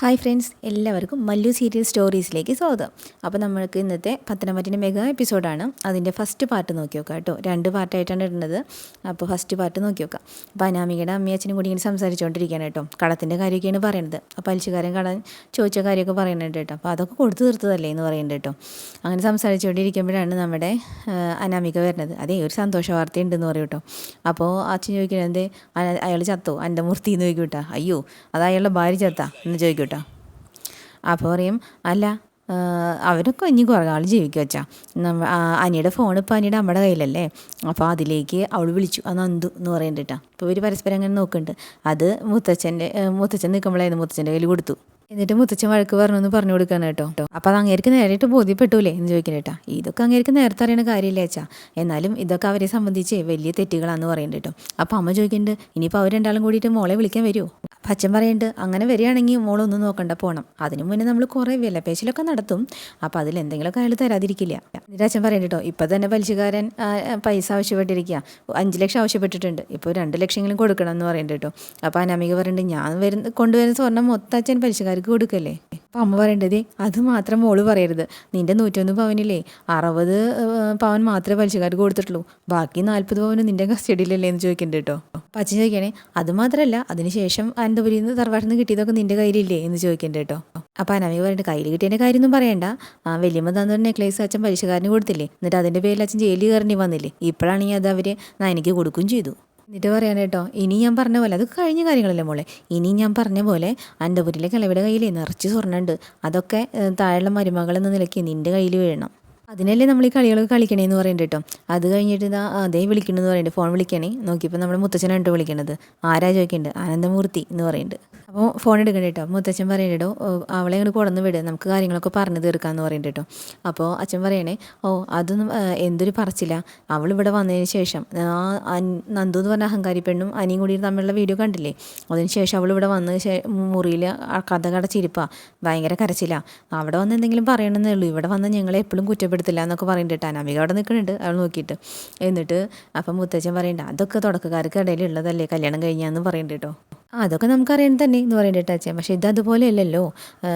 Hi friends എല്ലാവർക്കും Mallu serial സ്റ്റോറീസിലേക്ക് സ്വാഗതം. അപ്പോൾ നമ്മൾക്ക് ഇന്നത്തെ പത്തനംതിട്ട മെഗാ എപ്പിസോഡാണ്. അതിന്റെ ഫസ്റ്റ് പാർട്ട് നോക്കി നോക്കാം കേട്ടോ. രണ്ട് പാർട്ടായിട്ടാണ് ഇടുന്നത്. അപ്പോൾ ഫസ്റ്റ് പാർട്ട് നോക്കി നോക്കാം. അപ്പോൾ അനാമികയുടെ അമ്മയച്ഛനും കൂടി ഇങ്ങനെ സംസാരിച്ചുകൊണ്ടിരിക്കുകയാണ് കേട്ടോ. കടത്തിന്റെ കാര്യമൊക്കെയാണ് പറയുന്നത്. അപ്പോൾ അലിച്ചുകാരൻ കടൻ ചോദിച്ച കാര്യമൊക്കെ പറയുന്നുണ്ട് കേട്ടോ. അപ്പോൾ അതൊക്കെ കൊടുത്തു തീർത്തതല്ലേ എന്ന് പറയുന്നുണ്ട് കേട്ടോ. അങ്ങനെ സംസാരിച്ചുകൊണ്ടിരിക്കുമ്പോഴാണ് നമ്മുടെ അനാമിക വരുന്നത്. അതേ ഒരു സന്തോഷ വാർത്തയുണ്ടെന്ന് പറയും കേട്ടോ. അപ്പോൾ അച്ഛൻ ചോദിക്കുന്നത് അയാൾ ചത്തോ? എന്റെ മൂർത്തി എന്ന് ചോദിക്കും കേട്ടോ. അയ്യോ അത് അയാളുടെ ഭാര്യ ചത്താ എന്ന് ചോദിക്കും കേട്ടോ. അപ്പോൾ പറയും അല്ല അവരൊക്കെ ഇനി കുറേ ആൾ ജീവിക്കുക വെച്ചാൽ അനിയുടെ ഫോൺ ഇപ്പോൾ അനിയുടെ നമ്മുടെ കയ്യിലല്ലേ? അപ്പോൾ അതിലേക്ക് അവൾ വിളിച്ചു അത് നന്ദു എന്ന് പറയുന്നുണ്ട് അപ്പോൾ ഇവർ പരസ്പരം അങ്ങനെ നോക്കുന്നുണ്ട്. അത് മുത്തച്ഛന്റെ മുത്തച്ഛൻ നിൽക്കുമ്പോഴായിരുന്നു മുത്തച്ഛന്റെ കയ്യിൽ കൊടുത്തു. എന്നിട്ട് മുത്തച്ഛൻ വഴക്ക് പറഞ്ഞു എന്ന് പറഞ്ഞു കൊടുക്കാൻ കേട്ടോ. അപ്പോൾ അത് അങ്ങേർക്ക് നേരിട്ട് ബോധ്യപ്പെട്ടൂലേ എന്ന് ചോദിക്കുന്നത് കേട്ടോ. ഇതൊക്കെ അങ്ങേർക്ക് നേരത്തെ അറിയണ കാര്യമില്ല അച്ഛാ? എന്നാലും ഇതൊക്കെ അവരെ സംബന്ധിച്ച് വലിയ തെറ്റുകളാണെന്ന് പറയുന്നുണ്ട് കേട്ടോ. അപ്പോൾ അമ്മ ചോദിക്കുന്നുണ്ട് ഇനിയിപ്പോൾ അവർ രണ്ടാളും കൂടിയിട്ട് മോളെ വിളിക്കാൻ വരുമോ? അച്ഛൻ പറയുന്നുണ്ട് അങ്ങനെ വരികയാണെങ്കിൽ മോളൊന്നും നോക്കണ്ട പോകണം അതിനു മുന്നേ നമ്മൾ കുറേ വിലപേശലൊക്കെ നടത്തും. അപ്പോൾ അതിൽ എന്തെങ്കിലുമൊക്കെ അയാൾ തരാതിരിക്കില്ല. അച്ഛൻ പറയുന്നുണ്ട് കേട്ടോ ഇപ്പം തന്നെ പലിശക്കാരൻ പൈസ ആവശ്യപ്പെട്ടിരിക്കുക അഞ്ച് ലക്ഷം ആവശ്യപ്പെട്ടിട്ടുണ്ട്. ഇപ്പോൾ രണ്ട് ലക്ഷമെങ്കിലും കൊടുക്കണം എന്ന് പറയുന്നുണ്ട് കേട്ടോ അപ്പോൾ അനാമിക പറയുന്നുണ്ട് ഞാൻ വരുന്ന കൊണ്ടുവരുന്ന സ്വർണം മൊത്തം അച്ഛൻ പലിശകാർക്ക് കൊടുക്കല്ലേ? അപ്പം അമ്മ പറയേണ്ടത് അത് മാത്രം മോൾ പറയരുത്. നിന്റെ നൂറ്റൊന്ന് പവനില്ലേ അറുപത് പവൻ മാത്രമേ പലിശക്കാർക്ക് കൊടുത്തിട്ടുള്ളൂ. ബാക്കി നാൽപ്പത് പവന് നിന്റെ കസ്റ്റഡിയിലല്ലേ എന്ന് ചോദിക്കുന്നുണ്ട് കേട്ടോ. അപ്പം അച്ഛൻ ചോദിക്കണേ അത് മാത്രമല്ല അതിനുശേഷം അനന്തപുരിയിൽ നിന്ന് തറവാട്ടിൽ നിന്ന് കിട്ടിയതൊക്കെ നിന്റെ കയ്യിലില്ലേ? എന്ന് ചോദിക്കുന്നുണ്ട് കേട്ടോ. അപ്പം അനവി പറഞ്ഞിട്ട് കയ്യിൽ കിട്ടിയതിന്റെ കാര്യമൊന്നും പറയണ്ട. ആ വലിയമ്മ തന്നൊരു നെക്ലേസ് അച്ഛൻ പലിശക്കാരന് കൊടുത്തില്ലേ. എന്നിട്ട് അതിന്റെ പേരിൽ അച്ഛൻ ജയിലിൽ കയറേണ്ടി വന്നില്ലേ. ഇപ്പോഴാണെങ്കിൽ അത് അവർ നയനിക്ക് കൊടുക്കുകയും ചെയ്തു. എന്നിട്ട് പറയാൻ കേട്ടോ. ഇനി ഞാൻ പറഞ്ഞ പോലെ അത് കഴിഞ്ഞ കാര്യങ്ങളല്ലേ മോളെ? ഇനി ഞാൻ പറഞ്ഞ പോലെ അന്റപുരിലെ കിളവിടെ കയ്യിൽ നിറച്ച് സ്വർണമുണ്ട് അതൊക്കെ താഴെയുള്ള മരുമകൾ എന്ന നിലയ്ക്ക് നിന്റെ കയ്യിൽ വീഴണം. അതിനല്ലേ നമ്മൾ ഈ കളികളൊക്കെ കളിക്കണേന്ന് പറയുന്നുണ്ട് കേട്ടോ. അത് കഴിഞ്ഞിട്ട് ഇതാ അതേ വിളിക്കണമെന്ന് പറയുന്നുണ്ട് ഫോൺ വിളിക്കണേ. നോക്കിയപ്പോൾ നമ്മുടെ മുത്തച്ഛനാണ് വിളിക്കണത്. ആരാ ചോദിക്കേണ്ടത് ആനന്ദമൂർത്തി എന്ന് പറയുന്നുണ്ട് അപ്പോൾ ഫോൺ എടുക്കണ്ട കേട്ടോ. മുത്തച്ഛൻ പറയണ്ടോ അവളെ അങ്ങോട്ട് കൊടന്ന് വിട് നമുക്ക് കാര്യങ്ങളൊക്കെ പറഞ്ഞു തീർക്കാമെന്ന് പറയുന്നുണ്ട് കേട്ടോ. അപ്പോൾ അച്ഛൻ പറയണേ ഓ അതൊന്നും എന്തൊരു പറച്ചില്ല അവൾ ഇവിടെ വന്നതിന് ശേഷം നന്ദു എന്ന് പറഞ്ഞ അഹങ്കാരി പെണ്ണും അനിയും കൂടി തമ്മിലുള്ള വീഡിയോ കണ്ടില്ലേ? അതിന് ശേഷം അവൾ ഇവിടെ വന്ന് മുറിയിൽ കഥ കടച്ചിരിപ്പാ ഭയങ്കര കരച്ചില്ല അവിടെ വന്ന് എന്തെങ്കിലും പറയണമെന്നേ ഉള്ളൂ. ഇവിടെ വന്ന് ഞങ്ങളെ എപ്പോഴും കുറ്റപ്പെടുത്തില്ല എന്നൊക്കെ പറയണ്ടിട്ട് അനാമിക അവിടെ നിൽക്കുന്നുണ്ട് അവൾ നോക്കിയിട്ട്. എന്നിട്ട് അപ്പം മുത്തച്ഛൻ പറയണ്ട അതൊക്കെ തുടക്കക്കാർക്ക് ഇടയിലുള്ളതല്ലേ കല്യാണം കഴിഞ്ഞാന്ന് പറയണ്ട കേട്ടോ. അതൊക്കെ നമുക്കറിയാൻ തന്നെ എന്ന് പറയുന്നത് അച്ഛൻ പക്ഷേ ഇത് അതുപോലെയല്ലല്ലോ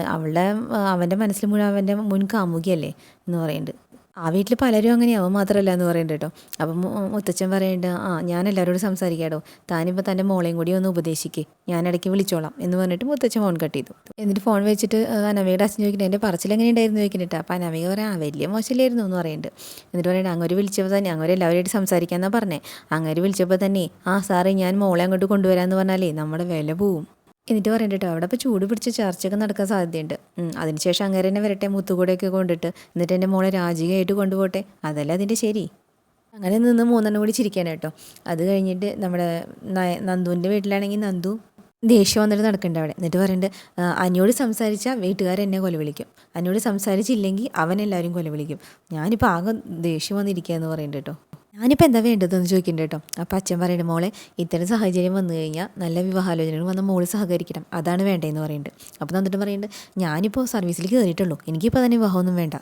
അവളുടെ അവന്റെ മനസ്സിൽ മുഴുവൻ അവന്റെ മുൻ കാമുകിയല്ലേ എന്ന് പറയുന്നുണ്ട് ആ വീട്ടിൽ പലരും അങ്ങനെയാവും മാത്രമല്ല എന്ന് പറയുന്നുണ്ട് കേട്ടോ അപ്പം മുത്തച്ഛൻ പറയുന്നുണ്ട് ആ ഞാൻ എല്ലാവരോടും സംസാരിക്കാടോ താനിപ്പോൾ തന്റെ മോളെയും കൂടി ഒന്ന് ഉപദേശിക്കേ. ഞാൻ ഇടയ്ക്ക് വിളിച്ചോളാം എന്ന് പറഞ്ഞിട്ട് മുത്തച്ഛൻ ഫോൺ കട്ട് ചെയ്തു. എന്നിട്ട് ഫോൺ വെച്ചിട്ട് അനവയുടെ അച്ഛൻ ചോദിക്കുന്നത് എന്റെ പറച്ചിൽ എങ്ങനെ ഉണ്ടായിരുന്നു ചോദിക്കുന്നുണ്ട് അപ്പം അനവയ പറയാം ആ വലിയ മോശമില്ലായിരുന്നു എന്ന് പറയുന്നുണ്ട് എന്നിട്ട് പറയുന്നത് അങ്ങോട്ട് വിളിച്ചപ്പോൾ തന്നെ അങ്ങനെ എല്ലാവരുമായിട്ട് സംസാരിക്കാമെന്നാണ് പറഞ്ഞത് അങ്ങനെ വിളിച്ചപ്പോൾ തന്നെ ആ സാറേ ഞാൻ മോളെ അങ്ങോട്ട് കൊണ്ടുവരാമെന്ന് പറഞ്ഞാലേ നമ്മുടെ വില പോവും. എന്നിട്ട് പറയണ്ട അവിടെ ഇപ്പോൾ ചൂട് പിടിച്ച് ചർച്ചയൊക്കെ നടക്കാൻ സാധ്യതയുണ്ട്. അതിനുശേഷം അങ്ങനെ തന്നെ വരട്ടെ മുത്തുകൂടെയൊക്കെ കൊണ്ടിട്ട്. എന്നിട്ട് എന്റെ മോളെ രാജികയായിട്ട് കൊണ്ടുപോട്ടെ. അതല്ല അതിന്റെ ശരി? അങ്ങനെ നിന്ന് മൂന്നെണ്ണം കൂടി ചിരിക്കാൻ കേട്ടോ. അത് കഴിഞ്ഞിട്ട് നമ്മുടെ നന്ദുവിന്റെ വീട്ടിലാണെങ്കിൽ നന്ദു ദേഷ്യം വന്നിട്ട് നടക്കണ്ട അവിടെ. എന്നിട്ട് പറയുന്നുണ്ട് അനിയോട് സംസാരിച്ചാൽ വീട്ടുകാരെന്നെ കൊല വിളിക്കും. അനിയോട് സംസാരിച്ചില്ലെങ്കിൽ അവൻ എല്ലാവരും കൊല ഞാനിപ്പോൾ ആകെ ദേഷ്യം വന്നിരിക്കുക എന്ന് പറയുന്നുണ്ട് കേട്ടോ. ഞാനിപ്പോൾ എന്താ വേണ്ടതെന്ന് ചോദിക്കുന്നുണ്ട് കേട്ടോ അപ്പോൾ അച്ഛൻ പറയുന്നത് മോളെ ഇത്തരം സാഹചര്യം വന്നു കഴിഞ്ഞാൽ നല്ല വിവാഹാലോചനകൾ വന്ന മോൾ സഹകരിക്കണം. അതാണ് വേണ്ടതെന്ന് പറയുന്നുണ്ട് അപ്പോൾ എന്നിട്ട് പറയുന്നുണ്ട് ഞാനിപ്പോൾ സർവീസിൽ കയറിയിട്ടുള്ളൂ എനിക്കിപ്പോൾ തന്നെ വിവാഹമൊന്നും വേണ്ട.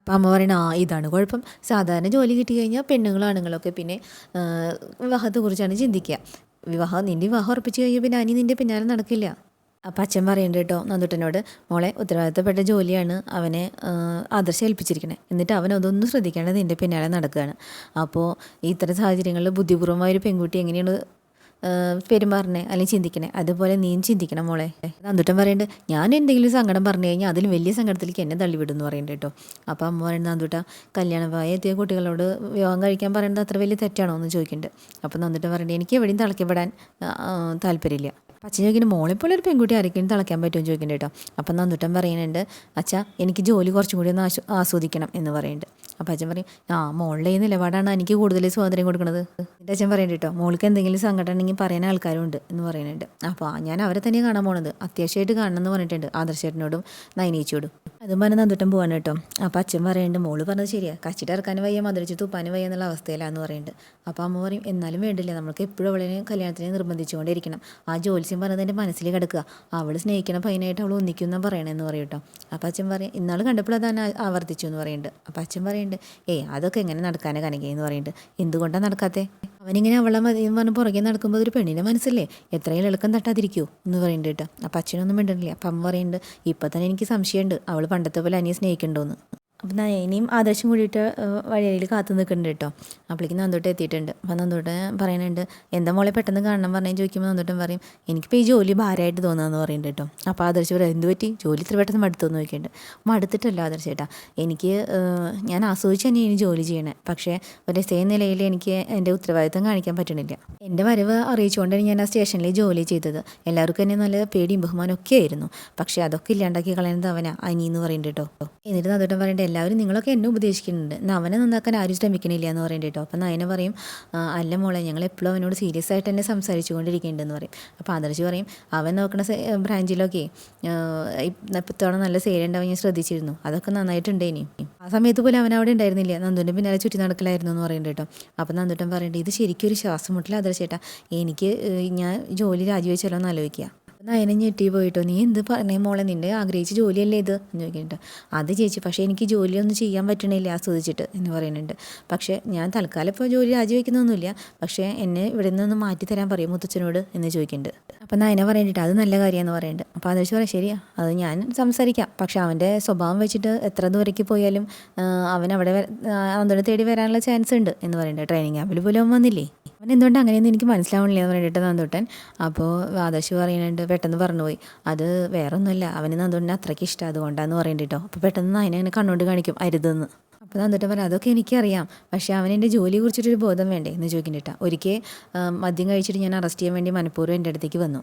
അപ്പം അമ്മ പറയണ ആ ഇതാണ് കുഴപ്പം. സാധാരണ ജോലി കിട്ടി കഴിഞ്ഞാൽ പെണ്ണുങ്ങളും ആണുങ്ങളൊക്കെ പിന്നെ വിവാഹത്തെക്കുറിച്ചാണ് ചിന്തിക്കുക വിവാഹം നിന്റെ വിവാഹം ഉറപ്പിച്ച് കഴിഞ്ഞാൽ പിന്നെ അനി നിന്റെ പിന്നാലെ നടക്കില്ല. അപ്പം അച്ഛൻ പറയുന്നുണ്ട് കേട്ടോ നന്ദുട്ടനോട് മോളെ ഉത്തരവാദിത്തപ്പെട്ട ജോലിയാണ് അവനെ ആദർശം ഏൽപ്പിച്ചിരിക്കണേ. എന്നിട്ട് അവൻ അതൊന്നും ശ്രദ്ധിക്കേണ്ടത് നിന്റെ പിന്നാലെ നടക്കുകയാണ്. അപ്പോൾ ഇത്തരം സാഹചര്യങ്ങളിൽ ബുദ്ധിപൂർവമായ ഒരു പെൺകുട്ടി എങ്ങനെയാണ് പെരുമാറണേ അല്ലെങ്കിൽ ചിന്തിക്കണേ? അതുപോലെ നീയും ചിന്തിക്കണം മോളെ. നന്ദുട്ടൻ പറയുന്നുണ്ട് ഞാൻ എന്തെങ്കിലും സങ്കടം പറഞ്ഞു കഴിഞ്ഞാൽ അതിൽ വലിയ സങ്കടത്തിലേക്ക് എന്നെ തള്ളിവിടുന്നു പറയുന്നുണ്ട് കേട്ടോ. അപ്പോൾ അമ്മ പറയുന്നത് നന്ദുട്ട കല്യാണമായി എത്തിയ കുട്ടികളോട് വിവാഹം കഴിക്കാൻ പറയുന്നത് അത്ര വലിയ തെറ്റാണോ? എന്ന് ചോദിക്കുന്നുണ്ട് അപ്പോൾ നന്ദുട്ടൻ പറയുന്നത് എനിക്ക് എവിടെയും തിളക്കപ്പെടാൻ താല്പര്യമില്ല. അച്ഛൻ ചോദിക്കുന്നത് പോലെ ഒരു പെൺകുട്ടി ആരൊക്കെയും തിളയ്ക്കാൻ പറ്റുമെന്ന് ചോദിക്കുന്നുണ്ട് കേട്ടോ. അപ്പം നന്ദുട്ടൻ പറയുന്നുണ്ട് അച്ഛ എനിക്ക് ജോലി കുറച്ചും കൂടി ഒന്ന് ആസ്വദിക്കണം എന്ന് പറയുന്നുണ്ട്. അപ്പം അച്ഛൻ പറയും ആ മോളുടെ ഈ നിലപാടാണ് എനിക്ക് കൂടുതൽ സ്വാതന്ത്ര്യം കൊടുക്കുന്നത്. എന്റെ അച്ഛൻ പറയുന്നുണ്ട് കേട്ടോ മോൾക്ക് എന്തെങ്കിലും സങ്കടം ഉണ്ടെങ്കിൽ പറയാൻ ആൾക്കാരുണ്ട് എന്ന് പറയുന്നുണ്ട്. അപ്പോൾ ഞാൻ അവരെ തന്നെ കാണാൻ പോണത്. അത്യാവശ്യമായിട്ട് കാണണം എന്ന് പറഞ്ഞിട്ടുണ്ട് ആദർശേട്ടനോടും നയനീച്ചോടും അതും പറഞ്ഞ് നന്ദുട്ടൻ പോകാൻ കേട്ടോ. അപ്പോൾ അച്ഛൻ പറയുന്നുണ്ട് മോൾ പറഞ്ഞത് ശരിയാ. കച്ചിട്ട് ഇറക്കാനും വയ്യ മധുരച്ച് തുപ്പാനും വയ്യ എന്നുള്ള അവസ്ഥയിലാന്ന് പറയുന്നുണ്ട്. അപ്പോൾ അമ്മ പറയും എന്നാലും വേണ്ടില്ല നമുക്ക് എപ്പോഴും അവളെ കല്യാണത്തിന് നിർബന്ധിച്ചുകൊണ്ടിരിക്കണം ആ ജോലി അച്ഛൻ പറഞ്ഞത് എന്റെ മനസ്സിൽ കിടക്കുക. അവൾ സ്നേഹിക്കണ പയ്യനായിട്ട് അവൾ ഒന്നിക്കുമെന്ന് പറയണമെന്ന് പറയും കേട്ടോ. അപ്പം അച്ഛൻ പറയും ഇന്നാൾ കണ്ടപ്പോൾ അതാണ് ആവർത്തിച്ചു എന്ന് പറയുന്നുണ്ട് അപ്പം അച്ഛൻ പറയുന്നുണ്ട് ഏയ് അതൊക്കെ എങ്ങനെ നടക്കാനേ കനകയെന്ന് പറയുന്നുണ്ട് എന്തുകൊണ്ടാണ് നടക്കാത്തേ? അവനിങ്ങനെ അവളെ മതി എന്ന് പറഞ്ഞ് പുറകെ നടക്കുമ്പോൾ ഒരു പെണ്ണിന്റെ മനസ്സല്ലേ എത്രയും എളുക്കം തട്ടാതിരിക്കൂ എന്ന് പറയുന്നുണ്ട് കേട്ടോ. അപ്പം അച്ഛനൊന്നും മിണ്ടണില്ല. അപ്പം പറയുന്നുണ്ട് ഇപ്പം തന്നെ എനിക്ക് സംശയമുണ്ട് അവൾ പണ്ടത്തെ പോലെ അനിയെ സ്നേഹിക്കണ്ടോന്ന്. അപ്പം നയനിയും ആദർശം കൂടിയിട്ട് വഴിയിൽ കാത്തു നിൽക്കുന്നുണ്ട് കേട്ടോ. അപ്പോഴേക്കും നന്ദോട്ട് എത്തിയിട്ടുണ്ട്. അപ്പം നന്ദോട്ട് പറയുന്നുണ്ട് എന്താ മോളെ പെട്ടെന്ന് കാണണം? പറഞ്ഞു ചോദിക്കുമ്പോൾ നന്ദോട്ടൻ പറയും എനിക്കിപ്പോൾ ഈ ജോലി ഭാരമായിട്ട് തോന്നുന്നു പറയുന്നുണ്ട് കേട്ടോ. അപ്പോൾ ആദർശ് പറയും എന്ത് പറ്റി? ജോലി ഇത്ര പെട്ടെന്ന് മടുത്തോന്ന് നോക്കിയിട്ട് മടുത്തിട്ടല്ല ആദർശ് ചേട്ടാ. എനിക്ക് ഞാൻ ആസ്വദിച്ച് തന്നെ ഇനി ജോലി ചെയ്യണേ. പക്ഷേ ഒരു സേ നിലയിൽ എനിക്ക് എന്റെ ഉത്തരവാദിത്തം കാണിക്കാൻ പറ്റണില്ല. എന്റെ വരവ് അറിയിച്ചുകൊണ്ടാണ് ഞാൻ ആ സ്റ്റേഷനിൽ ജോലി ചെയ്തത്. എല്ലാവർക്കും എന്നെ നല്ല പേടിയും ബഹുമാനമൊക്കെ ആയിരുന്നു. പക്ഷേ അതൊക്കെ ഇല്ലാണ്ടാക്കി കളയുന്നത് അവനാ അനി എന്ന് പറയുന്നുണ്ട് കേട്ടോ. എന്നിട്ട് നന്ദോട്ടൻ പറയണ്ട എല്ലാവരും നിങ്ങളൊക്കെ എന്നെ ഉപദേശിക്കുന്നുണ്ട്. എന്നാൽ അവനെ നന്നാക്കാൻ ആരും ശ്രമിക്കണില്ല എന്ന് പറയേണ്ടി കേട്ടോ. അപ്പം നയന പറയും അല്ല മോളെ ഞങ്ങൾ എപ്പോഴും അവനോട് സീരിയസ് ആയിട്ട് തന്നെ സംസാരിച്ചു കൊണ്ടിരിക്കേണ്ടതെന്ന് പറയും. അപ്പോൾ ആദർശ് പറയും അവൻ നോക്കുന്ന സെ- ബ്രാഞ്ചിലൊക്കെ ഇത്തവണ നല്ല സെയിൽ ഉണ്ടാവും ഞാൻ ശ്രദ്ധിച്ചിരുന്നു. അതൊക്കെ നന്നായിട്ടുണ്ട് ഇനി. ആ സമയത്ത് പോലും അവൻ അവിടെ ഉണ്ടായിരുന്നില്ല. നന്ദുന്റെ പിന്നാലെ ചുറ്റി നടക്കലായിരുന്നു എന്ന് പറയുന്നുണ്ട് കേട്ടോ. അപ്പോൾ നന്ദുട്ടൻ പറയേണ്ടത് ഇത് ശരിക്കും ഒരു ശ്വാസം മുട്ടിൽ ആദർശേട്ടാ എനിക്ക് ഞാൻ ജോലി രാജിവെച്ചാലോ എന്ന് ആലോചിക്കുക നയനം ഞെട്ടി പോയിട്ടോ. നീ എന്ത് പറഞ്ഞേ മോളെ? നിന്റെ ആഗ്രഹിച്ച ജോലിയല്ലേ ഇത്? എന്ന് ചോദിക്കുന്നുണ്ട്. അത് ചേച്ചി പക്ഷേ എനിക്ക് ജോലിയൊന്നും ചെയ്യാൻ പറ്റണില്ല ആസ്വദിച്ചിട്ട് എന്ന് പറയുന്നുണ്ട്. പക്ഷേ ഞാൻ തൽക്കാലം ഇപ്പോൾ ജോലി രാജിവെക്കുന്നൊന്നുമില്ല. പക്ഷേ എന്നെ ഇവിടെ നിന്നൊന്ന് മാറ്റി തരാൻ പറയും മുത്തച്ഛനോട് എന്ന് ചോദിക്കുന്നുണ്ട്. അപ്പം നയന പറയണ്ടിട്ട് അത് നല്ല കാര്യമെന്ന് പറയുന്നുണ്ട്. അപ്പോൾ ആദർശ് പറയാം ശരിയാ. അത് ഞാൻ സംസാരിക്കാം. പക്ഷേ അവന്റെ സ്വഭാവം വെച്ചിട്ട് എത്ര ദൂരേക്ക് പോയാലും അവൻ അവിടെ അന്തോടെ തേടി വരാനുള്ള ചാൻസ് ഉണ്ട് എന്ന് പറയുന്നുണ്ട്. ട്രെയിനിങ് ക്യാമ്പിൽ പോലും വന്നില്ലേ? അവൻ എന്തുകൊണ്ട് അങ്ങനെയൊന്നും എനിക്ക് മനസ്സിലാവണില്ല എന്ന് പറഞ്ഞിട്ട് നന്ദുട്ടൻ അപ്പോൾ വാദശി പറയുന്നുണ്ട് പെട്ടെന്ന് പറഞ്ഞുപോയി. അത് വേറെ ഒന്നുമല്ല അവന് നന്ദോട്ടനെ അത്രയ്ക്ക് ഇഷ്ടം. അതുകൊണ്ടാന്ന് പറയണ്ടിട്ടോ അപ്പോൾ പെട്ടെന്ന് അതിനെ അങ്ങനെ കണ്ണുകൊണ്ട് കാണിക്കും അരുതെന്ന്. അപ്പോൾ നന്ദോട്ടൻ പറഞ്ഞു അതൊക്കെ എനിക്കറിയാം. പക്ഷേ അവൻ എന്റെ ജോലിയെ കുറിച്ചിട്ടൊരു ബോധം വേണ്ടേ? എന്ന് ചോദിക്കുന്നുണ്ട് ഒരിക്കൽ മദ്യം കഴിച്ചിട്ട് ഞാൻ അറസ്റ്റ് ചെയ്യാൻ വേണ്ടി മനഃപൂർവം എന്റെ അടുത്തേക്ക് വന്നു.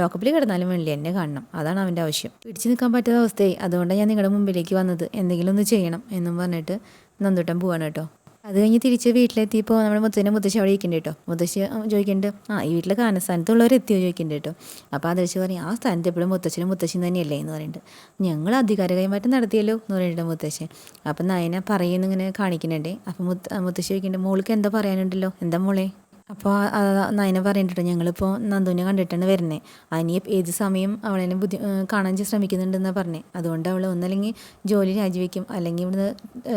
ലോക്കപ്പിൽ കിടന്നാലും വേണ്ടില്ല. എന്നെ കാണണം. അതാണ് അവന്റെ ആവശ്യം. പിടിച്ചു നിൽക്കാൻ പറ്റാത്ത അവസ്ഥയായി. അതുകൊണ്ടാണ് ഞാൻ നിങ്ങളുടെ മുമ്പിലേക്ക് വന്നത്. എന്തെങ്കിലും ഒന്ന് ചെയ്യണം എന്നും പറഞ്ഞിട്ട് നന്ദുട്ടൻ പോവാണ് കേട്ടോ അത് കഴിഞ്ഞ് തിരിച്ച് വീട്ടിലെത്തിയപ്പോൾ നമ്മുടെ മുത്തശ്ശനെ മുത്തശ്ശി അവിടെ ഇരിക്കുന്നുണ്ട് കേട്ടോ. മുത്തശ്ശി ചോദിക്കുന്നുണ്ട് ആ ഈ വീട്ടിലെ കാനസ്ഥാനത്തുള്ളവർ എത്തിയോ? ചോദിക്കുന്നുണ്ട് കേട്ടോ. അപ്പോൾ ആദർശ് പറയും ആ സ്ഥാനത്ത് എപ്പോഴും മുത്തശ്ശനും മുത്തശ്ശിയും തന്നെയല്ലേ? എന്ന് പറയുന്നുണ്ട് ഞങ്ങൾ അധികാര കൈമാറ്റം നടത്തിയല്ലോ? എന്ന് പറയുന്നുണ്ട് മുത്തശ്ശൻ അപ്പം നയന പറയുന്നിങ്ങനെ കാണിക്കുന്നുണ്ടേ. അപ്പം മുത്ത മുത്തശ്ശി ചോദിക്കുന്നുണ്ട് മോൾക്ക് എന്താ പറയാനുണ്ടല്ലോ? എന്താ മോളെ? അപ്പോൾ നയന പറഞ്ഞിട്ടുണ്ട് ഞങ്ങളിപ്പോൾ നന്ദുവിനെ കണ്ടിട്ടാണ് വരുന്നത് അനിയെ ഏത് സമയം അവളെന്നെ ബുദ്ധി കാണാൻ ശ്രമിക്കുന്നുണ്ടെന്നാണ് പറഞ്ഞത് അതുകൊണ്ട് അവൾ ഒന്നല്ലെങ്കിൽ ജോലി രാജിവെക്കും അല്ലെങ്കിൽ ഇവിടുന്ന്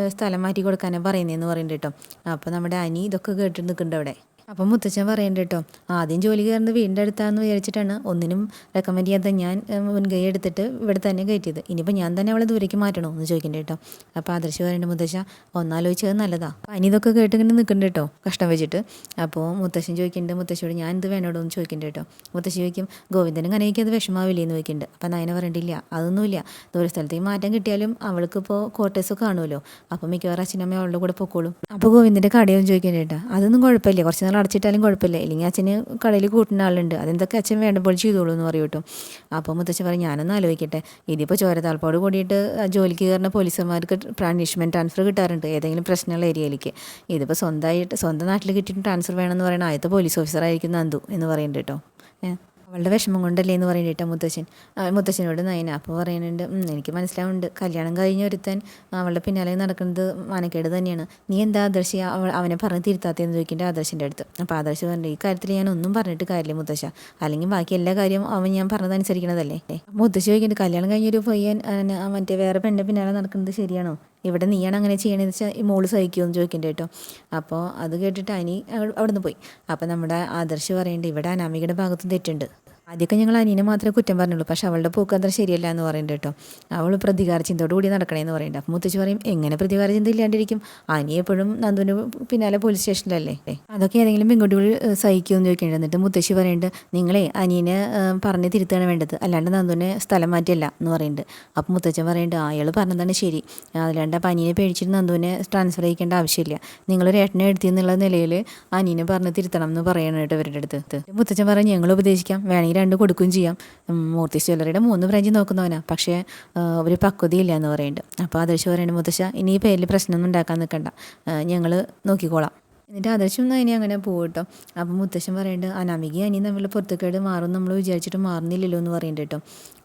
സ്ഥലം മാറ്റി കൊടുക്കാനാണ് പറയുന്നതെന്ന് പറയുന്നുണ്ട് കേട്ടോ അപ്പോൾ നമ്മുടെ അനി ഇതൊക്കെ കേട്ടിട്ട് നിൽക്കുന്നുണ്ട് അവിടെ? അപ്പം മുത്തച്ഛൻ പറയുന്നുണ്ട് കേട്ടോ ആദ്യം ജോലി കയറുന്നത് വീടിന്റെ അടുത്താന്ന് വിചാരിച്ചിട്ടാണ്. ഒന്നിനും റെക്കമെൻഡ് ചെയ്യാത്ത ഞാൻ മുൻകൈ എടുത്തിട്ട് ഇവിടെ തന്നെ കയറ്റിയത്. ഇനിയിപ്പോൾ ഞാൻ തന്നെ അവളെ ദൂരേക്ക് മാറ്റണോ എന്ന് ചോദിക്കണ്ട കേട്ടോ അപ്പോൾ ആദർശ് പറയേണ്ട മുത്തശ്ശ ഒന്നാലോചിച്ചത് നല്ലതാ. അനി ഇതൊക്കെ കേട്ട് ഇങ്ങനെ നിൽക്കുന്നുണ്ട് കേട്ടോ കഷ്ടം വെച്ചിട്ട്. അപ്പോൾ മുത്തശ്ശൻ ചോദിക്കുന്നുണ്ട് മുത്തശ്ശിയോട് ഞാൻ എന്ത് വേണോടോ എന്ന് ചോദിക്കണ്ട കേട്ടോ മുത്തശ്ശി ചോദിക്കും ഗോവിന്ദനും കനയ്ക്ക് അത് വിഷമാവില്ലേ? എന്ന് ചോദിക്കുന്നുണ്ട് അപ്പം നയന പറയണ്ടില്ല അതൊന്നുമില്ല. ദൂര സ്ഥലത്തേക്ക് മാറ്റം കിട്ടിയാലും അവൾക്ക് ഇപ്പോൾ ക്വാർട്ടേഴ്സൊക്കെ കാണുമല്ലോ. അപ്പം മിക്കവാറും അച്ഛനമ്മ അവളുടെ കൂടെ പൊക്കോളും. അപ്പോൾ ഗോവിന്ദന്റെ കടയൊന്നും ചോദിക്കണ്ട കേട്ടോ അതൊന്നും കുഴപ്പമില്ല. കുറച്ച് നാൾ അടച്ചിട്ടാലും കുഴപ്പമില്ല. ഇല്ലെങ്കിൽ അച്ഛന് കടയിൽ കൂട്ടുന്ന ആളുണ്ട്. അതെന്തൊക്കെ അച്ഛൻ വേണ്ട പോലെ ചെയ്തോളൂ എന്ന് പറയും കേട്ടോ. അപ്പോൾ മുത്തച്ഛൻ പറയും ഞാനൊന്ന് ആലോചിക്കട്ടെ. ഇതിപ്പോൾ ചോരത്താൽപ്പാട് കൂടിയിട്ട് ജോലിക്ക് കയറുന്ന പോലീസർമാർക്ക് പണിഷ്മെന്റ് ട്രാൻസ്ഫർ കിട്ടാറുണ്ട്. ഏതെങ്കിലും പ്രശ്നമുള്ള ഏരിയയിലേക്ക്. ഇതിപ്പോൾ സ്വന്തമായിട്ട് സ്വന്തം നാട്ടിൽ കിട്ടിയിട്ട് ട്രാൻസ്ഫർ വേണമെന്ന് പറയുന്ന ആദ്യത്തെ പോലീസ് ഓഫീസറായിരിക്കും നന്ദു എന്ന് പറയുന്നുണ്ട് കേട്ടോ. അവളുടെ വിഷമം കൊണ്ടല്ലേ എന്ന് പറയുന്നുണ്ട് കേട്ടോ മുത്തശ്ശൻ. മുത്തശ്ശനോട് നയന അപ്പോൾ പറയുന്നുണ്ട് എനിക്ക് മനസ്സിലാവുന്നുണ്ട്. കല്യാണം കഴിഞ്ഞ ഒരുത്തൻ അവളുടെ പിന്നാലെ നടക്കുന്നത് മാനക്കേട് തന്നെയാണ്. നീ എന്താ ആദർശി? അവൾ അവനെ പറഞ്ഞ് തിരുത്താത്തേന്ന് ചോദിക്കേണ്ട ആദർശിന്റെ അടുത്ത്. അപ്പോൾ ആദർശ് പറഞ്ഞു ഈ കാര്യത്തിൽ ഞാൻ ഒന്നും പറഞ്ഞിട്ട് കാര്യമില്ല മുത്തശ്ശ. അല്ലെങ്കിൽ ബാക്കി എല്ലാ കാര്യവും അവൻ ഞാൻ പറഞ്ഞതനുസരിക്കണതല്ലേ? അനുസരിക്കണതല്ലേ മുത്തശ്ശി ചോദിക്കേണ്ടത് കല്യാണം കഴിഞ്ഞൊരു പയ്യൻ മറ്റേ വേറെ പെണ്ണിന്റെ പിന്നാലെ നടക്കുന്നത് ശരിയാണോ? ഇവിടെ നീയാണ് അങ്ങനെ ചെയ്യണമെന്ന് വെച്ചാൽ ഈ മോൾ സഹിക്കുമെന്ന് ചോദിക്കണ്ടേ കേട്ടോ അപ്പോൾ അത് കേട്ടിട്ട് അനി അവിടെ നിന്ന് പോയി. അപ്പോൾ നമ്മുടെ ആദർശ് പറയുന്നുണ്ട് ഇവിടെ അനാമികയുടെ ഭാഗത്തും തെറ്റുണ്ട്. ആദ്യമൊക്കെ ഞങ്ങൾ അനിയനെ മാത്രമേ കുറ്റം പറഞ്ഞുള്ളൂ. പക്ഷെ അവളുടെ പോക്ക് അത്ര ശരിയല്ല എന്ന് പറയുന്നുണ്ട് കേട്ടോ. അവൾ പ്രതികാര ചിന്തയോട് കൂടി നടക്കണേന്ന് പറയുന്നുണ്ട്. അപ്പം മുത്തച്ഛി പറയും എങ്ങനെ പ്രതികാര ചിന്ത ഇല്ലാണ്ടിരിക്കും? അനി എപ്പോഴും നന്ദുവിന് പിന്നാലെ പോലീസ് സ്റ്റേഷനിലല്ലേ? അതൊക്കെ ഏതെങ്കിലും പെൺകുട്ടികൾ സഹിക്കുമെന്ന് ചോദിക്കേണ്ടത് എന്നിട്ട് മുത്തശ്ശി പറയുന്നുണ്ട് നിങ്ങളെ അനിയനെ പറഞ്ഞ് തിരുത്താണ് വേണ്ടത്. അല്ലാണ്ട് നന്ദുവിനെ സ്ഥലം മാറ്റിയല്ല എന്ന് പറയുന്നുണ്ട്. അപ്പം മുത്തച്ഛൻ പറയുന്നുണ്ട് അയാൾ പറഞ്ഞതാണ് ശരി. അല്ലാണ്ട് അപ്പം അനിയനെ പേടിച്ചിട്ട് നന്ദുവിനെ ട്രാൻസ്ഫർ ചെയ്യിക്കേണ്ട ആവശ്യമില്ല. നിങ്ങളൊരു ഏട്ടനെ എടുത്തി എന്നുള്ള നിലയിൽ അനിയനെ പറഞ്ഞ് തിരുത്തണം എന്ന് പറയണം കേട്ടോ ഇവരുടെ അടുത്ത്. മുത്തച്ഛൻ പറഞ്ഞു ഞങ്ങൾ ഉപദേശിക്കാം. വേണമെങ്കിൽ രണ്ട് കൊടുക്കുകയും ചെയ്യാം. മൂർത്തി ജ്വല്ലറിയുടെ മൂന്ന് ബ്രാഞ്ച് നോക്കുന്നവനാ. പക്ഷേ ഒരു പക്വതയില്ല എന്ന് പറയുന്നുണ്ട് അപ്പോൾ ആദർശ് പറയുന്നത് മുത്തശ്ശ ഇനി ഈ പേരിൽ പ്രശ്നമൊന്നും ഉണ്ടാക്കാൻ നിൽക്കണ്ട. ഞങ്ങൾ നോക്കിക്കോളാം. എന്നിട്ട് ആദർശം അതിനെ അങ്ങനെ പോകും കേട്ടോ അപ്പം മുത്തശ്ശൻ പറയുന്നുണ്ട് അനാമികയും അനിയും തമ്മിൽ പുറത്തേക്കേട് മാറും നമ്മൾ വിചാരിച്ചിട്ട് മാറുന്നില്ലല്ലോ എന്ന് പറയുന്നുണ്ട് കേട്ടോ.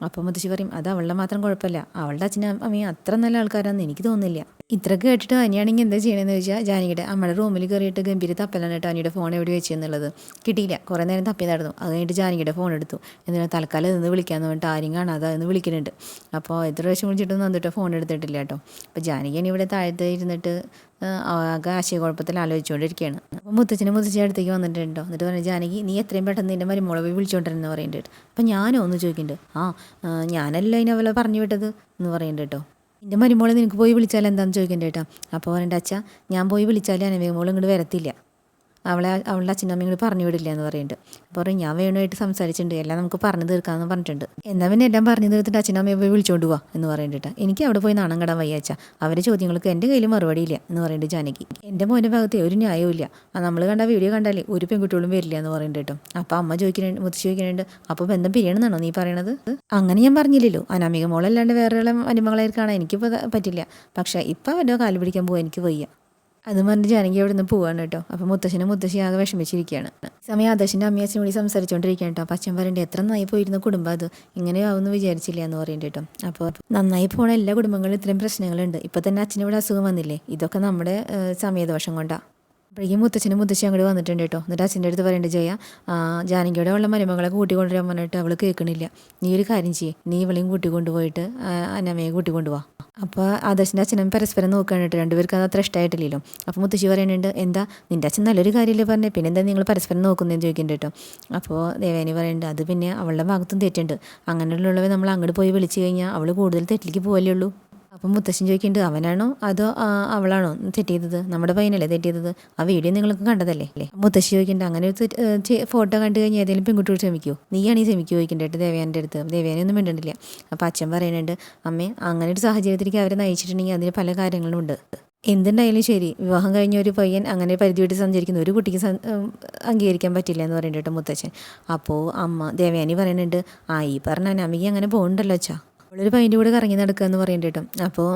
അപ്പോൾ മുത്തശ്ശി പറയും അത് അവളുടെ മാത്രം കുഴപ്പമില്ല. അവളുടെ അച്ഛനും അമ്മയും അത്ര നല്ല ആൾക്കാരാണെന്ന് എനിക്ക് തോന്നുന്നില്ല. ഇത്ര കേട്ടിട്ട് അനിയാണെങ്കിൽ എന്താ ചെയ്യണമെന്ന് ചോദിച്ചാൽ ജാനിയുടെ അമ്മയുടെ റൂമിൽ കയറിയിട്ട് ഗംഭീര തപ്പലാണ് കേട്ടോ അനിയുടെ ഫോൺ എവിടെ വെച്ചെന്നുള്ളത് കിട്ടിയില്ല. കുറേ നേരം തപ്പിയതായിരുന്നു അത് കഴിഞ്ഞിട്ട് ജാനിയുടെ ഫോൺ എടുത്തു. എന്നിട്ട് തൽക്കാലം നിന്ന് വിളിക്കാമെന്ന് പറഞ്ഞിട്ട് ആരും കാണാതെ എന്ന് വിളിക്കുന്നുണ്ട്. അപ്പോൾ എത്ര പ്രാവശ്യം വിളിച്ചിട്ടൊന്നും വന്നിട്ട് ഫോൺ എടുത്തിട്ടില്ല കേട്ടോ. അപ്പോൾ ജാനകിയാണ് ഇവിടെ താഴത്ത് ഇരുന്നിട്ട് ആകെ ആശയക്കുഴപ്പത്തിൽ ആലോചിച്ചുകൊണ്ടിരിക്കുകയാണ്. അപ്പോൾ മുത്തച്ഛനും മുത്തച്ഛൻ അടുത്തേക്ക് വന്നിട്ടുണ്ടോ എന്നിട്ട് പറഞ്ഞു ജാനകി നീ എത്രയും പെട്ടെന്ന് നിന്റെ മരുമോളെ പോയി വിളിച്ചോണ്ടിരുന്നു പറയുന്നുണ്ട് അപ്പം ഞാനോ ഒന്ന് ചോദിക്കുന്നുണ്ട് ആ, ഞാനല്ല അതിനെ അവളെ പറഞ്ഞു വിട്ടത് എന്ന് പറയുന്നുണ്ട് കേട്ടോ. എന്റെ മരുമോളെ നിനക്ക് പോയി വിളിച്ചാൽ എന്താണെന്ന് അപ്പോൾ പറയണ്ട അച്ഛാ ഞാൻ പോയി വിളിച്ചാലേ വിളിച്ചാൽ അനവേമോൾ ഇങ്ങോട്ട് വരത്തില്ല. അവളെ അവളുടെ അച്ഛനും അമ്മയും കൂടി പറഞ്ഞു വിടില്ല എന്ന് പറയുന്നുണ്ട് അപ്പോൾ പറയും ഞാൻ വേണമായിട്ട് സംസാരിച്ചിട്ടുണ്ട്. എല്ലാം നമുക്ക് പറഞ്ഞു തീർക്കാമെന്ന് പറഞ്ഞിട്ടുണ്ട്. എന്നാൽ പിന്നെ എല്ലാം പറഞ്ഞു തീർത്തിട്ട് അച്ഛനും അമ്മയെ പോയി വിളിച്ചോണ്ട് പോവാ എന്ന് പറയുന്നുണ്ട് എനിക്ക് അവിടെ പോയി നാണം കടാൻ വയ്യ അച്ഛാ. അവരെ ചോദ്യങ്ങൾക്ക് എന്റെ കയ്യിൽ മറുപടിയില്ല എന്ന് പറയുന്നുണ്ട് ജാനകി. എന്റെ മോന്റെ ഭാഗത്ത് ഒരു ന്യായവും ആ നമ്മൾ കണ്ട വീഡിയോ കണ്ടാലേ ഒരു പെൺകുട്ടികളും വരില്ല എന്ന് പറയുന്നുണ്ട് കേട്ടോ അപ്പോൾ അമ്മ ചോദിക്കുന്നുണ്ട് മുത്തശ്ശി ചോദിക്കുന്നുണ്ട് അപ്പോൾ ബന്ധം പിരിയണമെന്നാണോ നീ പറയണത്? അങ്ങനെ ഞാൻ പറഞ്ഞില്ലല്ലോ. അനാമിക മോളല്ലാണ്ട് വേറെ അനുഭവങ്ങളായിരിക്കാണ് എനിക്ക് പറ്റില്ല. പക്ഷേ ഇപ്പോൾ അവന്റെ കാൽ പിടിക്കാൻ പോകാൻ എനിക്ക് വയ്യ. അത് പറഞ്ഞ് ജാനകി അവിടെ നിന്ന് പോവാണ് കേട്ടോ. അപ്പോൾ മുത്തശ്ശനും മുത്തശ്ശി ആകെ വിഷമിച്ചിരിക്കുകയാണ്. സമയം അദ്ദേഹത്തിന്റെ അമ്മയും അച്ഛനും കൂടി സംസാരിച്ചുകൊണ്ടിരിക്കുകയാണ് കേട്ടോ. അപ്പം അച്ഛൻ പറയണ്ടേ എത്ര നന്നായി പോയിരുന്ന കുടുംബം അത്. ഇങ്ങനെ ആവുമെന്ന് വിചാരിച്ചില്ല എന്ന് പറയുന്നുണ്ട് കേട്ടോ. അപ്പോൾ നന്നായി പോണ എല്ലാ കുടുംബങ്ങളിലും ഇത്രയും പ്രശ്നങ്ങളുണ്ട്. ഇപ്പോൾ തന്നെ അച്ഛനും ഇവിടെ അസുഖം വന്നില്ലേ? ഇതൊക്കെ നമ്മുടെ സമയദോഷം കൊണ്ടാണ് അപ്പോഴേക്കും മുത്തച്ഛനും മുത്തശ്ശി അങ്ങോട്ട് വന്നിട്ടുണ്ട് കേട്ടോ. എന്നിട്ട് അച്ഛന്റെ അടുത്ത് പറയേണ്ടത് ജയ ജാനകിയുടെ ഉള്ള മരുമകളെ കൂട്ടിക്കൊണ്ടുവരാൻ പറഞ്ഞിട്ട് അവൾ കേൾക്കണില്ല. നീ ഒരു കാര്യം ചെയ്യേ. നീ ഇവളെയും കൂട്ടിക്കൊണ്ടുപോയിട്ട് അനമ്മയെ കൂട്ടിക്കൊണ്ടുപോവാ അപ്പോൾ ആദർശിന്റെ അച്ഛനും പരസ്പരം നോക്കുകയാണ് കേട്ടോ. രണ്ടുപേർക്ക് അത് അത്ര ഇഷ്ടമായിട്ടില്ലല്ലോ അപ്പോൾ മുത്തശ്ശി പറയുന്നുണ്ട് എന്താ നിന്റെ അച്ഛൻ നല്ലൊരു കാര്യമല്ലേ പറഞ്ഞേ? പിന്നെ എന്താ നിങ്ങൾ പരസ്പരം നോക്കുന്നതെന്ന് ചോദിക്കുന്നുണ്ട് കേട്ടോ. അപ്പോൾ ദേവേനി പറയുന്നുണ്ട് അത് പിന്നെ അവളുടെ ഭാഗത്തും തെറ്റുണ്ട്. അങ്ങനെയുള്ളവരെ നമ്മൾ അങ്ങോട്ട് പോയി വിളിച്ചു കഴിഞ്ഞാൽ അവൾ കൂടുതൽ തെറ്റിലേക്ക് പോകല്ലേ ഉള്ളൂ. അപ്പം മുത്തശ്ശൻ ചോദിക്കുന്നുണ്ട് അവനാണോ അതോ അവളാണോ? തെറ്റ് ചെയ്തത്. നമ്മുടെ പയ്യനല്ലേ തെറ്റ് ചെയ്തത്. ആ വീഡിയോ നിങ്ങൾക്ക് കണ്ടതല്ലേ? അല്ലേ? മുത്തശ്ശി ചോദിക്കേണ്ട അങ്ങനെ ഒരു ഫോട്ടോ കണ്ടു കഴിഞ്ഞാൽ ഏതെങ്കിലും പെൺകുട്ടികൾ ക്ഷമിക്കുമോ നീയാണെങ്കിൽ ചോദിക്കേണ്ട ചോദിക്കുന്നുണ്ട് ദേവയാന്റെ അടുത്ത്. ദേവയാനൊന്നും വേണ്ടിട്ടില്ല അപ്പം അച്ഛൻ പറയുന്നുണ്ട് അമ്മേ അങ്ങനെ ഒരു സാഹചര്യത്തിലേക്ക് അവരെ നയിച്ചിട്ടുണ്ടെങ്കിൽ അതിന് പല കാര്യങ്ങളും ഉണ്ട്. എന്തുണ്ടായാലും ശരി. വിവാഹം കഴിഞ്ഞ ഒരു പയ്യൻ അങ്ങനെ പരിധി വിട്ട് സഞ്ചരിക്കുന്ന. ഒരു കുട്ടിക്ക് അംഗീകരിക്കാൻ പറ്റില്ല എന്ന് പറയുന്നുണ്ട് കേട്ടോ മുത്തച്ഛൻ. അപ്പോൾ അമ്മ ദേവയാനി പറയുന്നുണ്ട് ആ ഈ പറഞ്ഞ അനമിക അങ്ങനെ പോകണ്ടല്ലോ അച്ഛാ. അവളൊരു പയ്യന്റെ കൂടെ കറങ്ങി നടക്കുക എന്ന് പറയേണ്ടി കേട്ടോ. അപ്പോൾ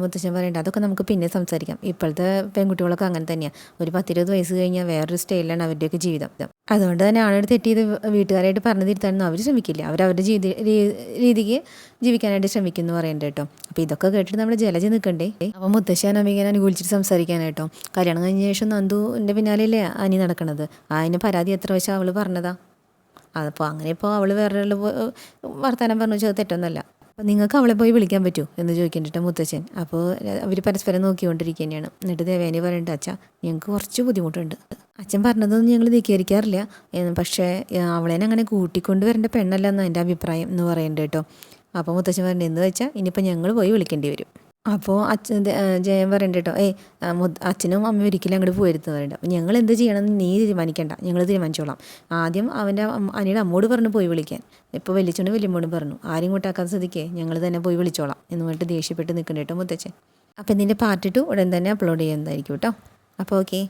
മുത്തശ്ശൻ പറയേണ്ട അതൊക്കെ നമുക്ക് പിന്നെ സംസാരിക്കാം. ഇപ്പോഴത്തെ പെൺകുട്ടികളൊക്കെ അങ്ങനെ തന്നെയാണ് ഒരു പത്തിരുപത് വയസ്സ് കഴിഞ്ഞാൽ വേറൊരു സ്റ്റൈലാണ് അവരുടെയൊക്കെ ജീവിതം. അതുകൊണ്ട് തന്നെ ആളോട് തെറ്റ് ചെയ്ത് വീട്ടുകാരായിട്ട് പറഞ്ഞു തിരുത്താനൊന്നും അവർ ശ്രമിക്കില്ല. അവർ അവരുടെ ജീവിത രീതിക്ക് ജീവിക്കാനായിട്ട് ശ്രമിക്കുന്നു പറയേണ്ട കേട്ടോ. അപ്പോൾ ഇതൊക്കെ കേട്ടിട്ട് നമ്മൾ ജലജ് നിൽക്കണ്ടേ അപ്പോൾ മുത്തശ്ശൻ അമ്മികനെ അനുകൂലിച്ചിട്ട് സംസാരിക്കാനായിട്ടോ കല്യാണം കഴിഞ്ഞ ശേഷം നന്ദുവിന്റെ പിന്നാലെയല്ലേ അനി നടക്കണത്? അതിന് പരാതി എത്ര വശം അവൾ പറഞ്ഞതാ? അതപ്പോൾ അങ്ങനെ ഇപ്പോൾ അവൾ വേറൊരാൾ വർത്തമാനം പറഞ്ഞു വെച്ചാൽ തെറ്റൊന്നുമല്ല അപ്പോൾ നിങ്ങൾക്ക് അവളെ പോയി വിളിക്കാൻ പറ്റുമോ എന്ന് ചോദിക്കേണ്ടിട്ട് മുത്തച്ഛൻ. അപ്പോൾ അവർ പരസ്പരം നോക്കിക്കൊണ്ടിരിക്കുകയാണ് എന്നിട്ട് ദേവേനി പറയേണ്ട അച്ഛ ഞങ്ങൾക്ക് കുറച്ച് ബുദ്ധിമുട്ടുണ്ട്. അച്ഛൻ പറഞ്ഞതൊന്നും ഞങ്ങൾ ധിക്കരിക്കാറില്ല പക്ഷേ അവളേനെ അങ്ങനെ കൂട്ടിക്കൊണ്ട് വരേണ്ട പെണ്ണല്ല എന്റെ അഭിപ്രായം എന്ന് പറയേണ്ടത് കേട്ടോ. അപ്പോൾ മുത്തച്ഛൻ പറഞ്ഞു എന്ന് വെച്ചാൽ ഇനിയിപ്പോൾ ഞങ്ങൾ പോയി വിളിക്കേണ്ടി വരും. അപ്പോൾ അച്ഛൻ ജയൻ പറയണ്ട കേട്ടോ ഏയ് അച്ഛനും അമ്മയും ഒരിക്കലും അങ്ങോട്ട് പോയിരുത്തു പറയണ്ട. അപ്പോൾ ഞങ്ങൾ എന്ത് ചെയ്യണമെന്ന് നീ തീരുമാനിക്കണ്ട ഞങ്ങൾ തീരുമാനിച്ചോളാം. ആദ്യം അവന്റെ അനിയുടെ അമ്മോട് പറഞ്ഞു പോയി വിളിക്കാൻ. ഇപ്പോൾ വലിച്ചോണ്ട് വലിയമ്മോടും പറഞ്ഞു ആരും കൂട്ടാക്കാൻ ശ്രദ്ധിക്കേ ഞങ്ങൾ തന്നെ പോയി വിളിച്ചോളാം എന്ന് പറഞ്ഞിട്ട് ദേഷ്യപ്പെട്ട് നിൽക്കണ്ട കേട്ടോ മുത്തച്ഛൻ. അപ്പോൾ ഇതിന്റെ പാർട്ട് ടു ഉടൻ തന്നെ അപ്ലോഡ് ചെയ്യുന്നതായിരിക്കും കേട്ടോ അപ്പോൾ ഓക്കെ